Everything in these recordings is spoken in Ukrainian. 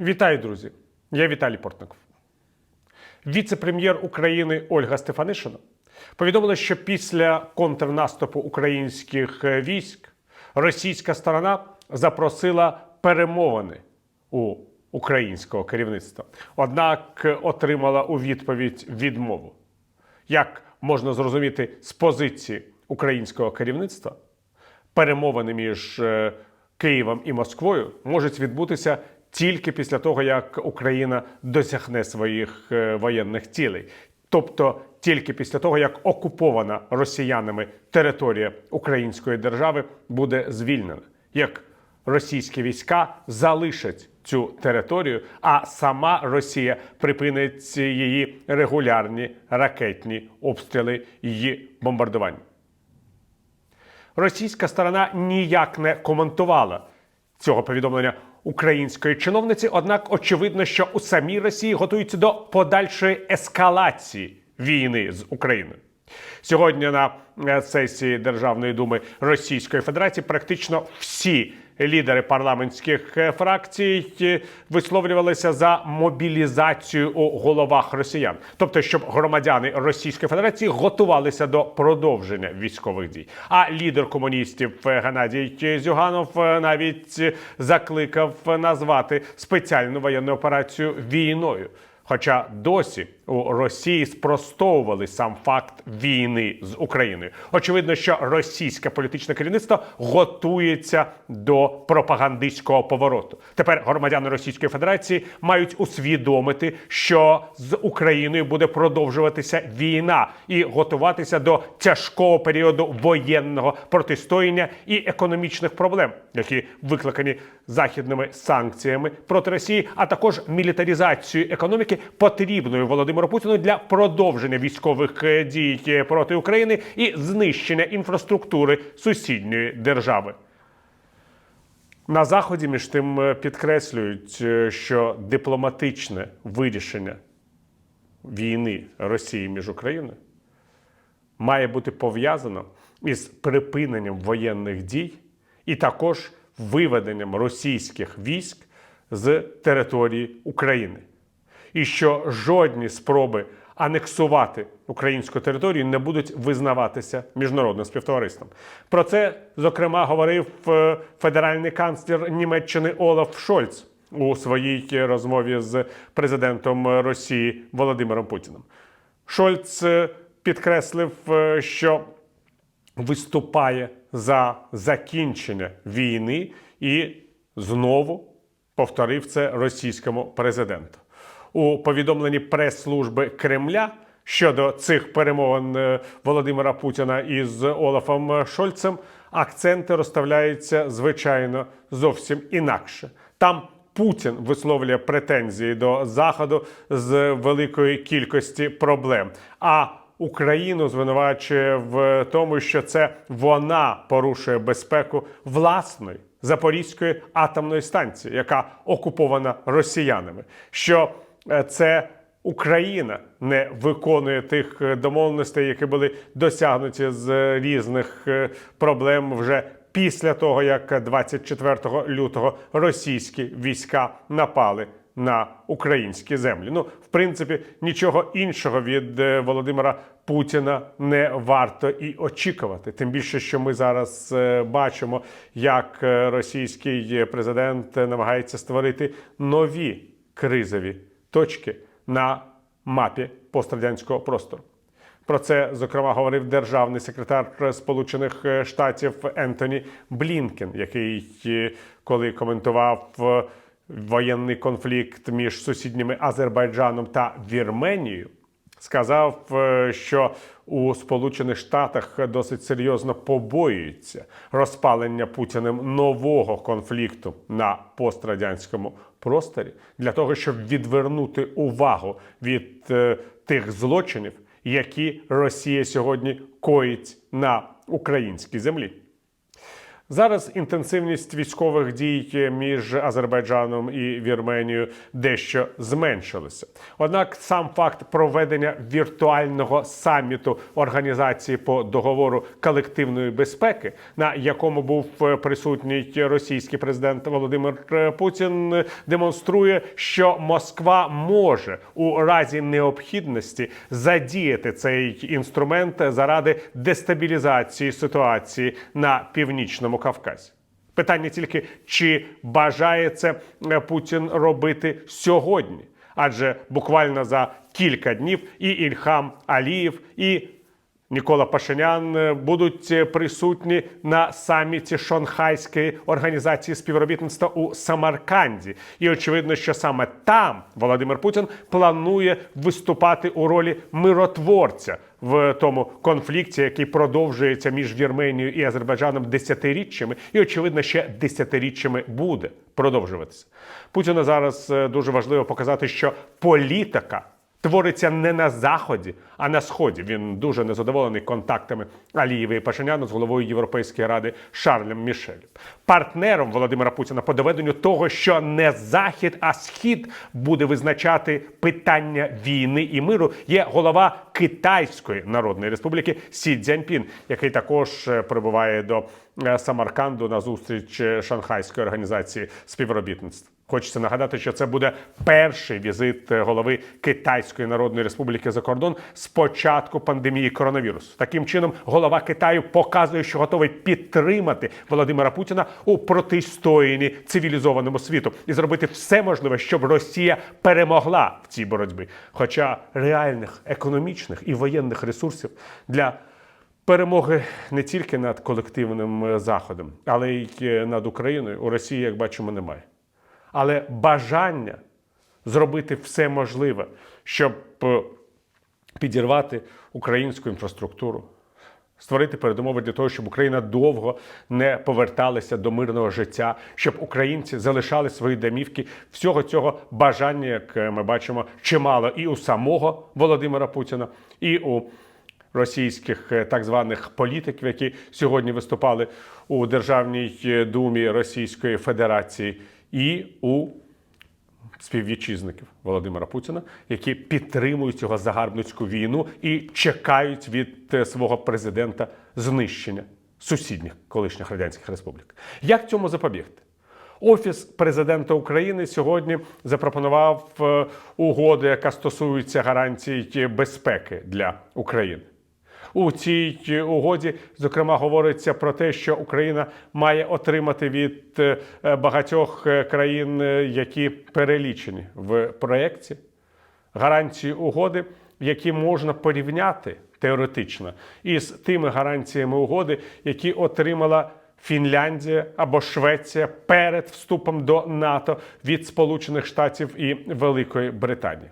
Вітаю, друзі! Я Віталій Портников. Віце-прем'єр України Ольга Стефанишина повідомила, що після контрнаступу українських е, військ російська сторона запросила перемовини у українського керівництва. Однак е, отримала у відповідь відмову. Як можна зрозуміти з позиції українського керівництва, перемовини між е, Києвом і Москвою можуть відбутися тільки після того, як Україна досягне своїх е, воєнних цілей. Тобто тільки після того, як окупована росіянами територія української держави буде звільнена, як російські війська залишать цю територію, а сама Росія припинить її регулярні ракетні обстріли і бомбардування. Російська сторона ніяк не коментувала цього повідомлення української чиновниці. Однак, очевидно, що у самій Росії готуються до подальшої ескалації війни з Україною. Сьогодні на е, сесії Державної думи Російської Федерації практично всі лідери парламентських е, фракцій е, висловлювалися за мобілізацію у головах росіян, тобто, щоб громадяни Російської Федерації готувалися до продовження військових дій. А лідер комуністів е, Геннадій Зюганов навіть закликав назвати спеціальну воєнну операцію війною. Хоча досі Росії спростовували сам факт війни з Україною. Очевидно, що російське політичне керівництво готується до пропагандистського повороту. Тепер громадяни Російської Федерації мають усвідомити, що з Україною буде продовжуватися війна і готуватися до тяжкого періоду воєнного протистояння і економічних проблем, які викликані західними санкціями проти Росії, а також мілітаризацією економіки, потрібною Володимиру Путіну для продовження військових е, дій е, проти України і знищення інфраструктури сусідньої держави. На заході між тим е, підкреслюють, що дипломатичне вирішення війни Росії між Україною має бути пов'язано із припиненням воєнних дій і також виведенням російських військ з території України. І що жодні спроби анексувати українську територію не будуть визнаватися міжнародним співтовариством. Про це, зокрема, говорив е, федеральний канцлер Німеччини Олаф Шольц у своїй розмові з президентом Росії Володимиром Путіним. Шольц е, підкреслив, е, що виступає за закінчення війни і знову повторив це російському президенту. У повідомленні прес-служби Кремля щодо цих перемовин е, Володимира Путіна із Олафом Шольцем акценти розставляються звичайно зовсім інакше. Там Путін висловлює претензії до Заходу з великої кількості проблем. А Україну звинувачує в тому, що це вона порушує безпеку власної Запорізької атомної станції, яка окупована росіянами. Що це Україна не виконує тих е, домовленостей, які були досягнуті з різних е, проблем вже після того, як 24 лютого російські війська напали на українські землі. Ну, в принципі, нічого іншого від е, Володимира Путіна не варто і очікувати. Тим більше, що ми зараз е, бачимо, як е, російський президент намагається створити нові кризові точки на мапі пострадянського простору. Про це зокрема говорив державний секретар Сполучених Штатів Ентоні Блінкен, який е, коли коментував е, воєнний конфлікт між сусідніми Азербайджаном та Вірменією, сказав, е, що у Сполучених Штатах досить серйозно побоюються розпалення Путіним нового конфлікту на пострадянському просторі для того, щоб відвернути увагу від е, тих злочинів, які Росія сьогодні коїть на українській землі. Зараз інтенсивність військових дій між Азербайджаном і Вірменією дещо зменшилася. Однак сам факт проведення віртуального саміту організації по договору колективної безпеки, на якому був е, присутній російський президент Володимир е, Путін, демонструє, що Москва може у разі необхідності задіяти цей інструмент заради дестабілізації ситуації на північному Кавказі. Питання тільки, чи бажає це Путін робити сьогодні? Адже буквально за кілька днів і Ільхам Аліїв, і Нікола Пашинян е, будуть е, присутні на саміті Шанхайської організації співробітництва у Самарканді. І очевидно, що саме там Володимир Путін планує виступати у ролі миротворця в тому конфлікті, який продовжується між Вірменією і Азербайджаном десятиріччями, і очевидно, ще десятиріччями буде продовжуватися. Путіну зараз е, дуже важливо показати, що політика твориться не на заході, а на сході. Він дуже незадоволений контактами Алієва і Пашиняна з головою Європейської ради Шарлем Мішелем. Партнером Володимира Путіна по доведенню того, що не захід, а схід буде визначати питання війни і миру, є голова Китайської Народної Республіки Сі Цзяньпін, який також е, прибуває до Самарканду на зустріч е, Шанхайської організації співробітництва. Хочеться нагадати, що це буде перший візит е, голови Китайської Народної Республіки за кордон з початку пандемії коронавірусу. Таким чином, голова Китаю показує, що готовий підтримати Володимира Путіна у протистоянні цивілізованому світу і зробити все можливе, щоб Росія перемогла в цій боротьбі. Хоча реальних економічних і воєнних ресурсів для перемоги не тільки над колективним е, заходом, але й е, над Україною у Росії, як бачимо, немає але бажання зробити все можливе, щоб е, підірвати українську інфраструктуру, створити передумови для того, щоб Україна довго не поверталася до мирного життя, щоб українці залишали свої домівки. Всього цього бажання, як ми бачимо, чимало і у самого Володимира Путіна, і у російських е, так званих політиків, які сьогодні виступали у Державній думі Російської Федерації і у співвітчизників Володимира Путіна, які підтримують його загарбницьку війну і чекають від е, свого президента знищення сусідніх колишніх радянських республік. Як цьому запобігти? Офіс президента України сьогодні запропонував е, угоду, яка стосується гарантій безпеки для України. У цій угоді, зокрема, говориться про те, що Україна має отримати від е, багатьох е, країн, е, які перелічені в проєкті, гарантії угоди, які можна порівняти теоретично із тими гарантіями угоди, які отримала Фінляндія або Швеція перед вступом до НАТО від Сполучених Штатів і Великої Британії.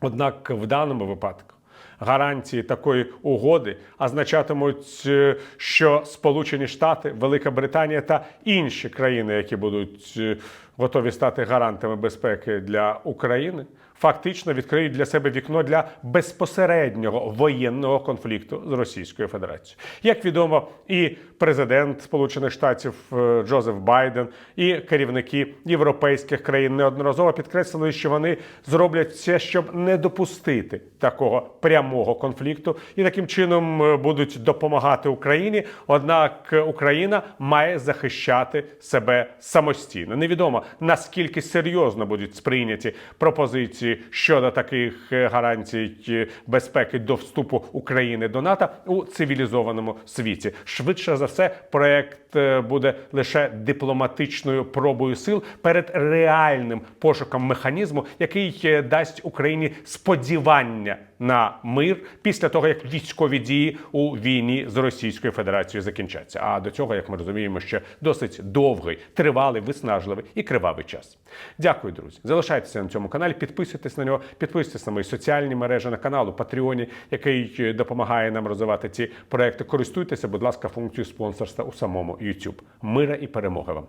Однак в даному випадку гарантії такої угоди означатимуть, е, що Сполучені Штати, Велика Британія та інші країни, які будуть е, готові стати гарантами безпеки для України, фактично відкриють для себе вікно для безпосереднього воєнного конфлікту з Російською Федерацією. Як відомо, і президент Сполучених Штатів е, Джозеф Байден, і керівники європейських країн неодноразово підкреслили, що вони зроблять все, щоб не допустити такого прямого конфлікту, і таким чином е, будуть допомагати Україні. Однак Україна має захищати себе самостійно. Невідомо наскільки серйозно будуть сприйняті пропозиції щодо таких е, гарантій е, безпеки до вступу України до НАТО у цивілізованому світі. Швидше за все, проект е, буде лише дипломатичною пробою сил перед реальним пошуком механізму, який дасть Україні сподівання на мир після того, як військові дії у війні з Російською Федерацією закінчаться. А до цього, як ми розуміємо, ще досить довгий, тривалий, виснажливий і кривавий час. Дякую, друзі. Залишайтеся на цьому каналі, підписуйтесь на нього, підписуйтесь на мої соціальні мережі на канал у Патреоні, який допомагає нам розвивати ці проекти. Користуйтеся, будь ласка, функцією спонсорства у самому YouTube. Мира і перемоги вам.